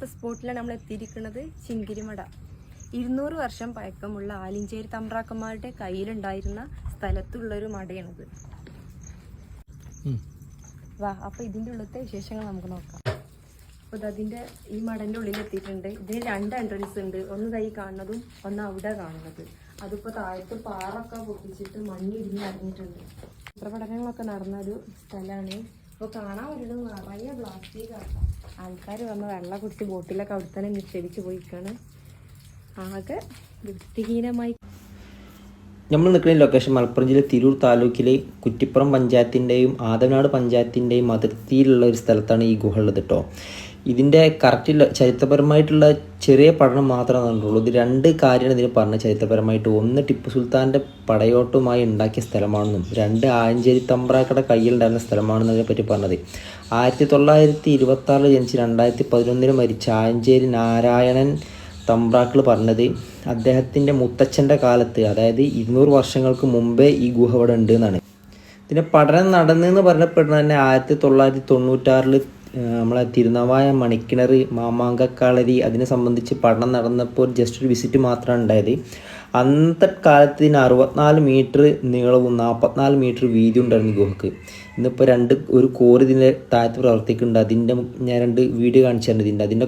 രണ്ടാമത്തെ സ്പോട്ടിലാണ് നമ്മൾ എത്തിയിരിക്കുന്നത് ചിങ്കിരിമട. ഇരുന്നൂറ് വർഷം പഴക്കമുള്ള ആലിഞ്ചേരി തമ്പ്രാക്കന്മാരുടെ കയ്യിലുണ്ടായിരുന്ന സ്ഥലത്തുള്ളൊരു മടയാണിത്. വാ അപ്പൊ ഇതിന്റെ ഉള്ളത്തെ വിശേഷങ്ങൾ നമുക്ക് നോക്കാം. അപ്പോൾ അതിന്റെ ഈ മടന്റെ ഉള്ളിൽ എത്തിയിട്ടുണ്ട്. ഇതിന് രണ്ട് എൻട്രൻസ് ഉണ്ട്. ഒന്ന് കൈ കാണുന്നതും ഒന്ന് അവിടെ കാണുന്നത്. അതിപ്പോ താഴത്ത് പാറൊക്കെ പൊട്ടിച്ചിട്ട് മണ്ണിടിഞ്ഞ് അറിഞ്ഞിട്ടുണ്ട് ചിത്രപഠനങ്ങളൊക്കെ നടന്നൊരു സ്ഥലമാണ് ഇപ്പോൾ കാണാൻ വരുന്നത് നിറയെ പ്ലാസ്റ്റിക് ആക്കാം ആൾക്കാർ വന്ന് വെള്ളം കുടിച്ച് ബോട്ടിലൊക്കെ അവിടെ തന്നെ നിക്ഷേപിച്ച് പോയിക്കാണ്. ആകെ വൃത്തിഹീനമായി. നമ്മൾ നിൽക്കുന്ന ലൊക്കേഷൻ മലപ്പുറം ജില്ല തിരൂർ താലൂക്കിലെ കുറ്റിപ്പുറം പഞ്ചായത്തിന്റെയും ആദവനാട് പഞ്ചായത്തിന്റെയും അതിർത്തിയിലുള്ള ഒരു സ്ഥലത്താണ് ഈ ഗുഹ ഉള്ളത് കേട്ടോ ഇതിന്റെ കറക്റ്റ് ചരിത്രപരമായിട്ടുള്ള ചെറിയ പഠനം മാത്രമേ നടന്നുള്ളൂ. ഇത് രണ്ട് കാര്യമാണ് ഇതിന് പറഞ്ഞത് ചരിത്രപരമായിട്ട്. ഒന്ന് ടിപ്പു സുൽത്താന്റെ പടയോട്ടുമായി ഉണ്ടാക്കിയ സ്ഥലമാണെന്നും രണ്ട് ആഞ്ചേരി തമ്പ്രാക്കട കയ്യിലുണ്ടായിരുന്ന സ്ഥലമാണെന്നും പറ്റി പറഞ്ഞത്. ആയിരത്തി തൊള്ളായിരത്തി ഇരുപത്തി ആറിൽ ജനിച്ച് രണ്ടായിരത്തി പതിനൊന്നിന് മരിച്ച ആഞ്ചേരി നാരായണൻ തമ്പ്രാക്കൾ പറഞ്ഞത് അദ്ദേഹത്തിന്റെ മുത്തച്ഛന്റെ കാലത്ത് അതായത് ഇരുന്നൂറ് വർഷങ്ങൾക്ക് മുമ്പേ ഈ ഗുഹ ഇവിടെ ഉണ്ട് എന്നാണ്. ഇതിന്റെ പഠനം നടന്നെന്ന് പറഞ്ഞപ്പെടുന്നത് തന്നെ ആയിരത്തി തൊള്ളായിരത്തി തൊണ്ണൂറ്റാറിൽ നമ്മളെ തിരുനാവായ മണിക്കിണർ മാമാങ്കക്കാളരി അതിനെ സംബന്ധിച്ച് പഠനം നടന്നപ്പോൾ ജസ്റ്റ് ഒരു വിസിറ്റ് മാത്രമാണ് ഉണ്ടായത്. അന്നത്തെ കാലത്ത് ഇതിന് അറുപത്തിനാല് മീറ്റർ നീളവും നാൽപ്പത്തിനാല് മീറ്റർ വീതി ഉണ്ടായിരുന്നു ഗുഹക്ക്. ഇന്നിപ്പോൾ രണ്ട് ഒരു കോറി ഇതിന്റെ താഴത്ത് പ്രവർത്തിക്കുന്നുണ്ട്. അതിന്റെ ഞാൻ രണ്ട് വീഡിയോ കാണിച്ചു തരുന്നത് ഇതിന്റെ. അതിന്റെ